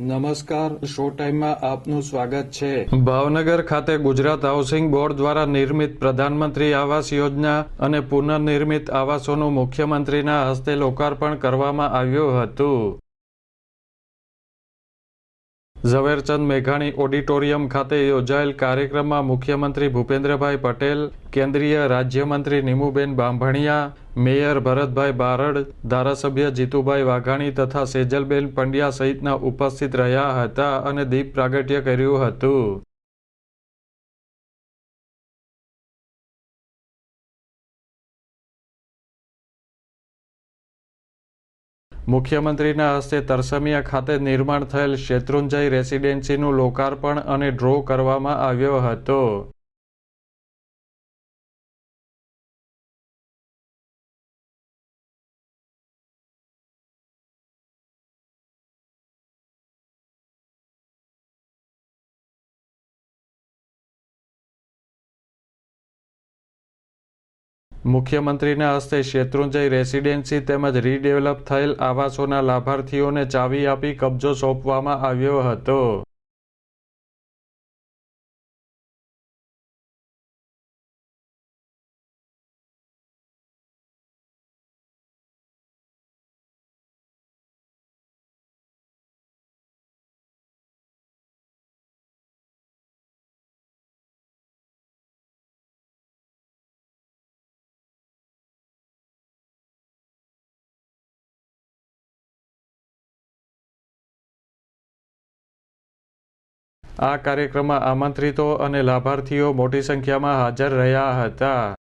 નમસ્કાર, શો ટાઈમમાં આપનું સ્વાગત છે. ભાવનગર ખાતે ગુજરાત હાઉસિંગ બોર્ડ દ્વારા નિર્મિત પ્રધાનમંત્રી આવાસ યોજના અને પુનર્નિર્મિત આવાસોનું મુખ્યમંત્રીના હસ્તે લોકાર્પણ કરવામાં આવ્યું હતું. ઝવેરચંદ મેઘાણી ઓડિટોરિયમ ખાતે યોજાયેલ કાર્યક્રમમાં મુખ્યમંત્રી ભૂપેન્દ્રભાઈ પટેલ, કેન્દ્રીય રાજ્યમંત્રી નીમુબેન બાંભણિયા મેયર ભરતભાઈ બારડ, ધારાસભ્ય જીતુભાઈ વાઘાણી તથા સેજલબેન પંડ્યા સહિતના ઉપસ્થિત રહ્યા હતા અને દીપ પ્રાગટ્ય કર્યું હતું. મુખ્યમંત્રીના હસ્તે તરસમિયા ખાતે નિર્માણ થયેલ શેત્રુંજય રેસિડેન્સીનું લોકાર્પણ અને ડ્રો કરવામાં આવ્યો હતો. મુખ્યમંત્રીના હસ્તે શેત્રુંજય રેસિડેન્સી તેમજ રીડેવલપ થયેલ આવાસોના લાભાર્થીઓને ચાવી આપી કબજો સોંપવામાં આવ્યો હતો. આ કાર્યક્રમમાં આમંત્રિતો અને લાભાર્થીઓ મોટી સંખ્યામાં હાજર રહ્યા હતા.